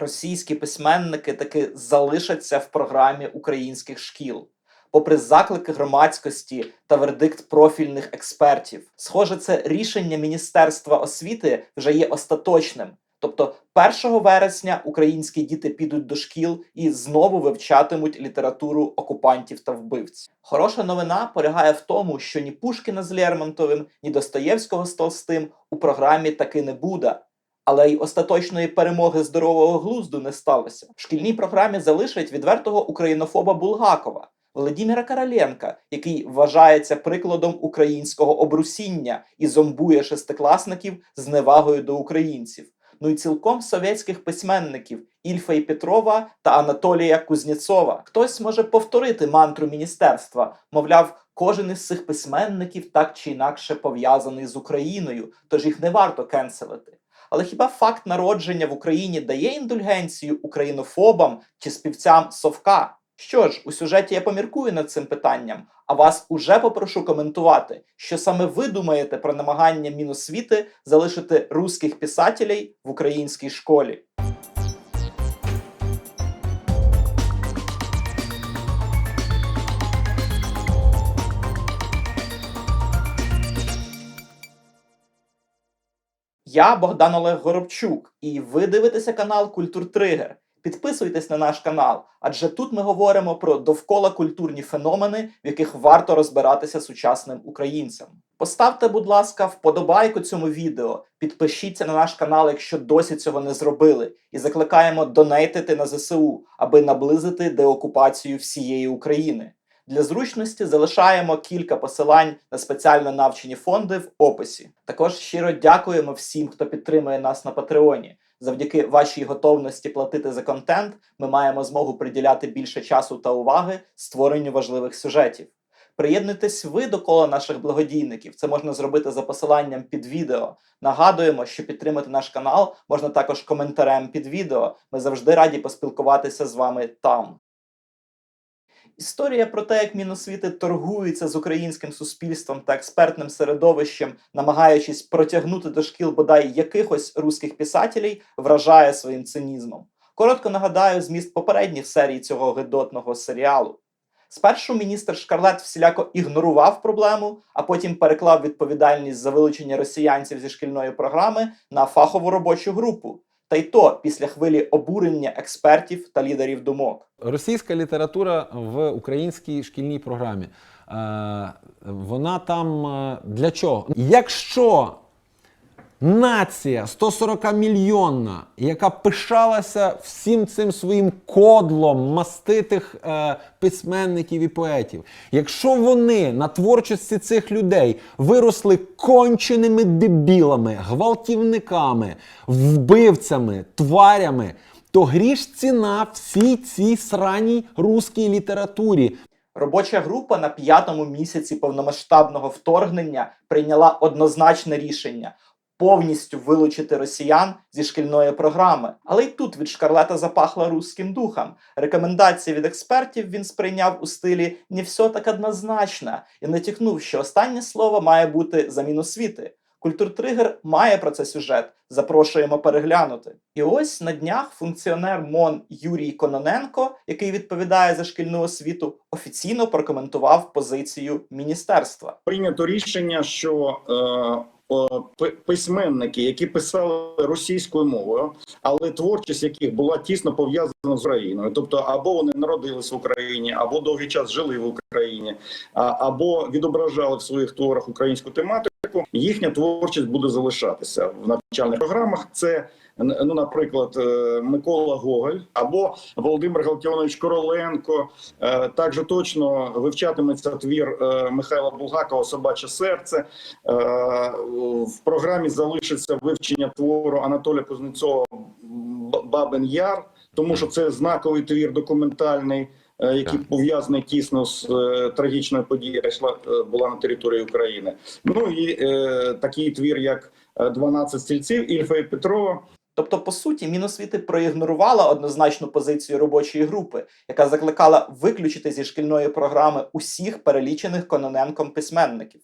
російські письменники таки залишаться в програмі українських шкіл. Попри заклики громадськості та вердикт профільних експертів, схоже, це рішення Міністерства освіти вже є остаточним. Тобто, 1 вересня українські діти підуть до шкіл і знову вивчатимуть літературу окупантів та вбивць. Хороша новина полягає в тому, що ні Пушкіна з Лермонтовим, ні Достоєвського з Толстим у програмі таки не буде. Але й остаточної перемоги здорового глузду не сталося. В шкільній програмі залишать відвертого українофоба Булгакова, Володимира Короленка, який вважається прикладом українського обрусіння і зомбує шестикласників з невагою до українців. Ну і цілком совєтських письменників Ільфа і Петрова та Анатолія Кузнєцова. Хтось може повторити мантру міністерства, мовляв, кожен із цих письменників так чи інакше пов'язаний з Україною, тож їх не варто кенселити. Але хіба факт народження в Україні дає індульгенцію українофобам чи співцям совка? Що ж, у сюжеті я поміркую над цим питанням, а вас уже попрошу коментувати, що саме ви думаєте про намагання Міносвіти залишити русських писателей в українській школі. Я Богдан Олег Горобчук, і ви дивитеся канал Культур Тригер. Підписуйтесь на наш канал, адже тут ми говоримо про довкола культурні феномени, в яких варто розбиратися сучасним українцям. Поставте, будь ласка, вподобайку цьому відео, підпишіться на наш канал, якщо досі цього не зробили, і закликаємо донейтити на ЗСУ, аби наблизити деокупацію всієї України. Для зручності залишаємо кілька посилань на спеціально навчені фонди в описі. Також щиро дякуємо всім, хто підтримує нас на Патреоні. Завдяки вашій готовності платити за контент, ми маємо змогу приділяти більше часу та уваги створенню важливих сюжетів. Приєднуйтесь ви до кола наших благодійників. Це можна зробити за посиланням під відео. Нагадуємо, що підтримати наш канал можна також коментарем під відео. Ми завжди раді поспілкуватися з вами там. Історія про те, як Міносвіти торгується з українським суспільством та експертним середовищем, намагаючись протягнути до шкіл бодай якихось руських писателей, вражає своїм цинізмом. Коротко нагадаю зміст попередніх серій цього гидотного серіалу. Спершу міністр Шкарлет всіляко ігнорував проблему, а потім переклав відповідальність за вилучення росіянців зі шкільної програми на фахову робочу групу. Та й то після хвилі обурення експертів та лідерів думок. Російська література в українській шкільній програмі. Е, Вона там е, для чого? Якщо нація 140 мільйонна, яка пишалася всім цим своїм кодлом маститих е, письменників і поетів, якщо вони на творчості цих людей виросли конченими дебілами, гвалтівниками, вбивцями, тварями, то гріш ціна всій цій сраній руській літературі. Робоча група на п'ятому місяці повномасштабного вторгнення прийняла однозначне рішення повністю вилучити росіян зі шкільної програми. Але й тут від шкарлета запахло руським духом. Рекомендації від експертів він сприйняв у стилі «не все так однозначно» і натякнув, що останнє слово має бути замін освіти. Культуртригер має про це сюжет. Запрошуємо переглянути. І ось на днях функціонер МОН Юрій Кононенко, який відповідає за шкільну освіту, офіційно прокоментував позицію міністерства. прийнято рішення, що е, письменники, які писали російською мовою, але творчість яких була тісно пов'язана з Україною, тобто або вони народились в Україні, або довгий час жили в Україні, або відображали в своїх творах українську тематику, їхня творчість буде залишатися в навчальних програмах. Це ну, наприклад, е, Микола Гоголь або Володимир Галтіонович Короленко. Е, Також точно вивчатиметься твір е, Михайла Булгакова Собаче серце. В програмі залишиться вивчення твору Анатолія Кузнецова Бабин Яр, тому що це знаковий твір документальний. Е, Який Так. пов'язаний тісно з е, трагічною подією, яка йшла е, була на території України. Ну і е, такий твір, як е, «12 стільців Ільфа і Петрова, Тобто, по суті, Міносвіти проігнорувала однозначну позицію робочої групи, яка закликала виключити зі шкільної програми усіх перелічених Кононенком письменників.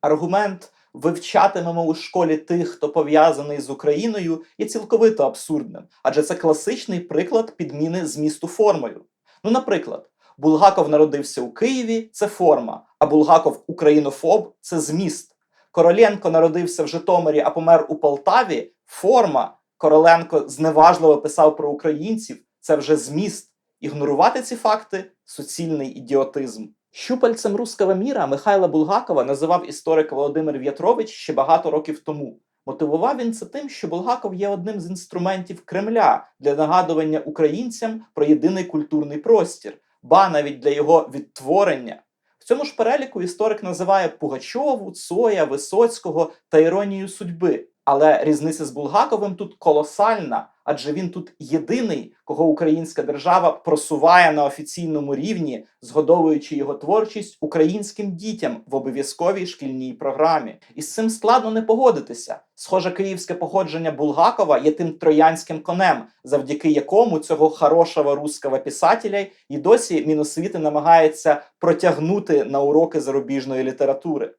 Аргумент вивчатимемо у школі тих, хто пов'язаний з Україною, є цілковито абсурдним, адже це класичний приклад підміни змісту формою. Ну, наприклад, Булгаков народився у Києві це форма, а Булгаков українофоб це зміст. Короленко народився в Житомирі, а помер у Полтаві форма. Короленко зневажливо писав про українців, це вже зміст. Ігнорувати ці факти суцільний ідіотизм. Щупальцем руского міра Михайла Булгакова називав історик Володимир В'ятрович ще багато років тому. Мотивував він це тим, що Булгаков є одним з інструментів Кремля для нагадування українцям про єдиний культурний простір, ба навіть для його відтворення. В цьому ж переліку історик називає Пугачову, Цоя, Висоцького та іронію судьби. Але різниця з Булгаковим тут колосальна, адже він тут єдиний, кого українська держава просуває на офіційному рівні, згодовуючи його творчість українським дітям в обов'язковій шкільній програмі. І з цим складно не погодитися. Схоже, київське походження Булгакова є тим троянським конем, завдяки якому цього хорошого русского писателя і досі Міносвіти намагається протягнути на уроки зарубіжної літератури.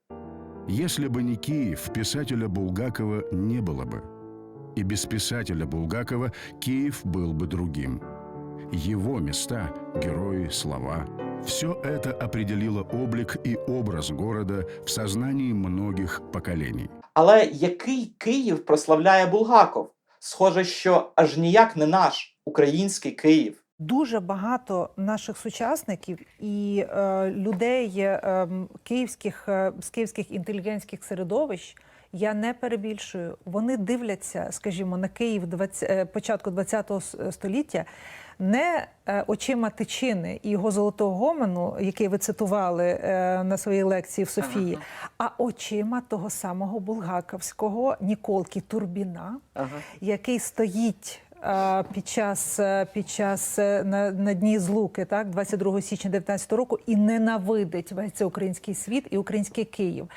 Если бы не Киев, писателя Булгакова не было бы. И без писателя Булгакова Киев был бы другим. Его места, герои, слова – все это определило облик и образ города в сознании многих поколений. Але який Київ прославляє Булгаков? Схоже, що аж ніяк не наш український Київ. Дуже багато наших сучасників і е, людей е, київських е, з київських інтелігентських середовищ. Я не перебільшую. Вони дивляться, скажімо, на Київ 20, е, початку ХХ століття не е, очима Тичини і його золотого гомону, який ви цитували е, на своїй лекції в Софії, а очима того самого булгаковського Ніколки Турбіна, який стоїть під час, е, під час е, на, на дні злуки, так, 22 січня 19 року, і ненавидить весь цей український світ і український Київ.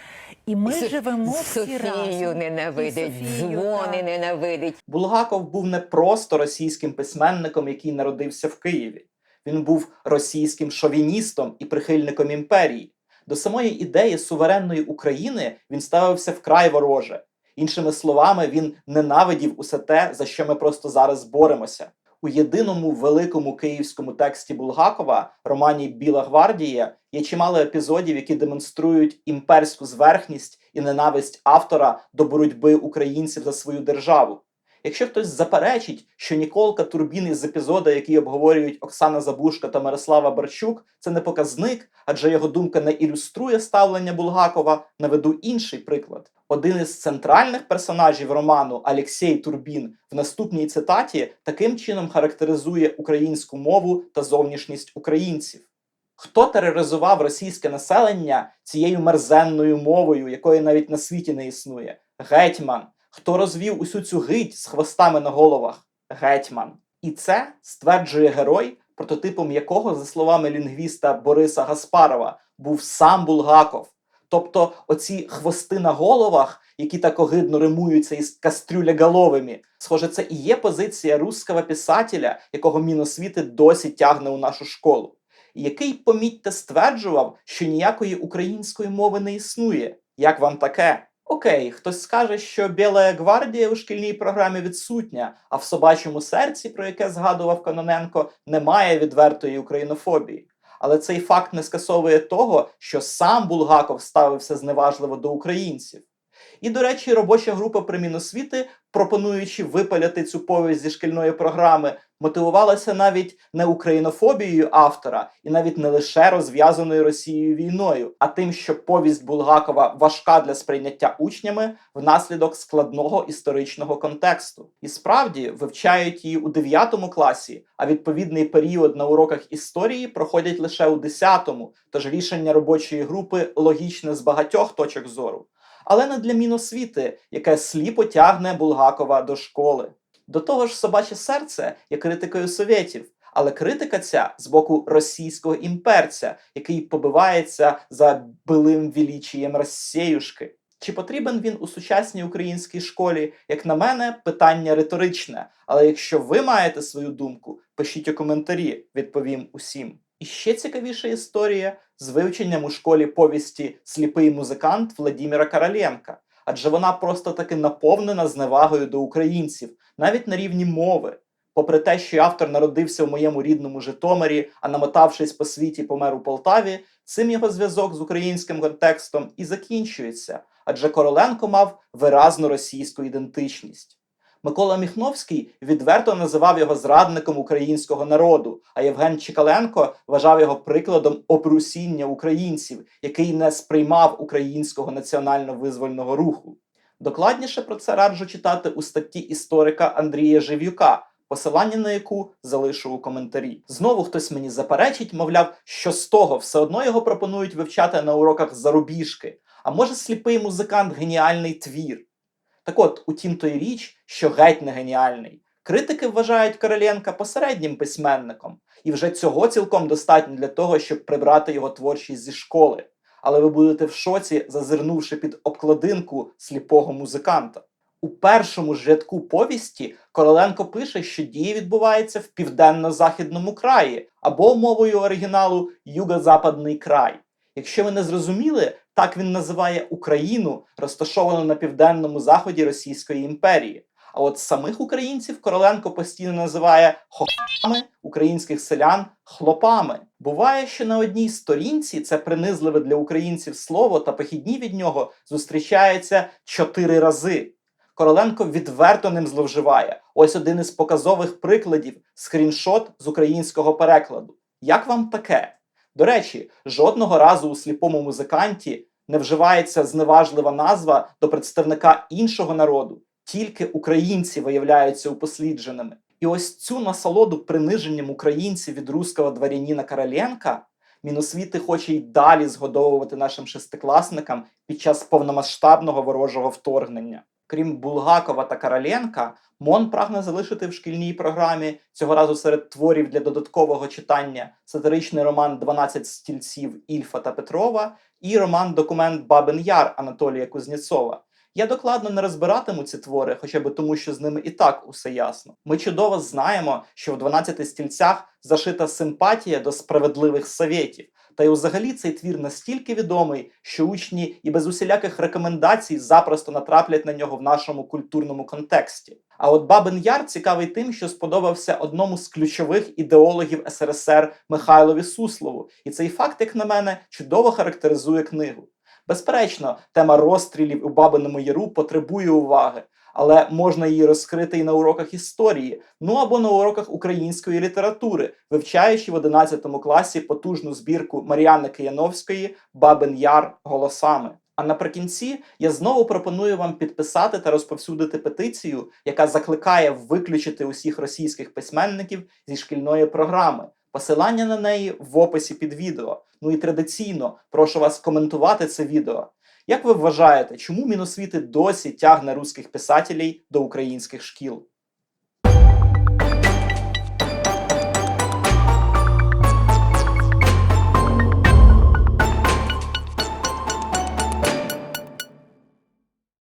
І ми Со- живемо всі Софію разом. ненавидить, І Софію, дзвони так. ненавидить. Булгаков був не просто російським письменником, який народився в Києві. Він був російським шовіністом і прихильником імперії. До самої ідеї суверенної України він ставився вкрай вороже. Іншими словами, він ненавидів усе те, за що ми просто зараз боремося. У єдиному великому київському тексті Булгакова, романі Біла гвардія, є чимало епізодів, які демонструють імперську зверхність і ненависть автора до боротьби українців за свою державу. Якщо хтось заперечить, що Ніколка Турбін із епізоду, який обговорюють Оксана Забушка та Мирослава Барчук, це не показник, адже його думка не ілюструє ставлення Булгакова, наведу інший приклад. Один із центральних персонажів роману Алексій Турбін в наступній цитаті таким чином характеризує українську мову та зовнішність українців. Хто тероризував російське населення цією мерзенною мовою, якої навіть на світі не існує? Гетьман. Хто розвів усю цю гить з хвостами на головах? Гетьман. І це стверджує герой, прототипом якого, за словами лінгвіста Бориса Гаспарова, був сам Булгаков. Тобто, оці хвости на головах, які так огидно римуються із кастрюляголовими, схоже, це і є позиція русского писателя, якого Міносвіти досі тягне у нашу школу який, помітьте, стверджував, що ніякої української мови не існує. Як вам таке? Окей, хтось скаже, що Біла гвардія у шкільній програмі відсутня, а в собачому серці, про яке згадував Кононенко, немає відвертої українофобії. Але цей факт не скасовує того, що сам Булгаков ставився зневажливо до українців. І, до речі, робоча група при Міносвіти, пропонуючи випаляти цю повість зі шкільної програми, мотивувалася навіть не українофобією автора, і навіть не лише розв'язаною Росією війною, а тим, що повість Булгакова важка для сприйняття учнями внаслідок складного історичного контексту. І справді вивчають її у 9 класі, а відповідний період на уроках історії проходять лише у 10, тож рішення робочої групи логічне з багатьох точок зору але не для Міносвіти, яке сліпо тягне Булгакова до школи. До того ж, собаче серце є критикою совєтів, але критика ця з боку російського імперця, який побивається за билим вілічієм Росіюшки. Чи потрібен він у сучасній українській школі? Як на мене, питання риторичне. Але якщо ви маєте свою думку, пишіть у коментарі, відповім усім. І ще цікавіша історія з вивченням у школі повісті Сліпий музикант Владіміра Короленка, адже вона просто таки наповнена зневагою до українців, навіть на рівні мови. Попри те, що автор народився в моєму рідному Житомирі, а намотавшись по світі, помер у Полтаві, цим його зв'язок з українським контекстом і закінчується, адже Короленко мав виразну російську ідентичність. Микола Міхновський відверто називав його зрадником українського народу, а Євген Чікаленко вважав його прикладом обрусіння українців, який не сприймав українського національно-визвольного руху. Докладніше про це раджу читати у статті історика Андрія Жив'юка, посилання на яку залишу у коментарі. Знову хтось мені заперечить, мовляв, що з того все одно його пропонують вивчати на уроках зарубіжки. А може, сліпий музикант геніальний твір. Так от, утім, то й річ, що геть не геніальний. Критики вважають Короленка посереднім письменником, і вже цього цілком достатньо для того, щоб прибрати його творчість зі школи. Але ви будете в шоці, зазирнувши під обкладинку сліпого музиканта. У першому ж рядку повісті Короленко пише, що дія відбувається в південно-західному краї або мовою оригіналу Юго-Западний край. Якщо ви не зрозуміли, так він називає Україну, розташовану на південному заході Російської імперії. А от самих українців Короленко постійно називає хохами, українських селян хлопами. Буває, що на одній сторінці це принизливе для українців слово та похідні від нього зустрічаються чотири рази. Короленко відверто ним зловживає. Ось один із показових прикладів скріншот з українського перекладу. Як вам таке? До речі, жодного разу у сліпому музиканті не вживається зневажлива назва до представника іншого народу, тільки українці виявляються упослідженими. І ось цю насолоду приниженням українців від руського дворянина Короленка Міносвіти хоче й далі згодовувати нашим шестикласникам під час повномасштабного ворожого вторгнення. Крім Булгакова та Короленка, МОН прагне залишити в шкільній програмі цього разу серед творів для додаткового читання сатиричний роман «12 стільців Ільфа та Петрова і роман Документ Бабин Яр Анатолія Кузнєцова. Я докладно не розбиратиму ці твори, хоча б тому, що з ними і так усе ясно. Ми чудово знаємо, що в «12 стільцях зашита симпатія до справедливих совєтів. Та й взагалі цей твір настільки відомий, що учні і без усіляких рекомендацій запросто натраплять на нього в нашому культурному контексті. А от Бабин Яр цікавий тим, що сподобався одному з ключових ідеологів СРСР Михайлові Суслову, і цей факт, як на мене, чудово характеризує книгу. Безперечно, тема розстрілів у Бабиному Яру потребує уваги, але можна її розкрити і на уроках історії, ну або на уроках української літератури, вивчаючи в 11 класі потужну збірку Мар'яни Кияновської Бабин Яр голосами. А наприкінці я знову пропоную вам підписати та розповсюдити петицію, яка закликає виключити усіх російських письменників зі шкільної програми. Посилання на неї в описі під відео. Ну і традиційно прошу вас коментувати це відео. Як ви вважаєте, чому Міносвіти досі тягне русських писателів до українських шкіл?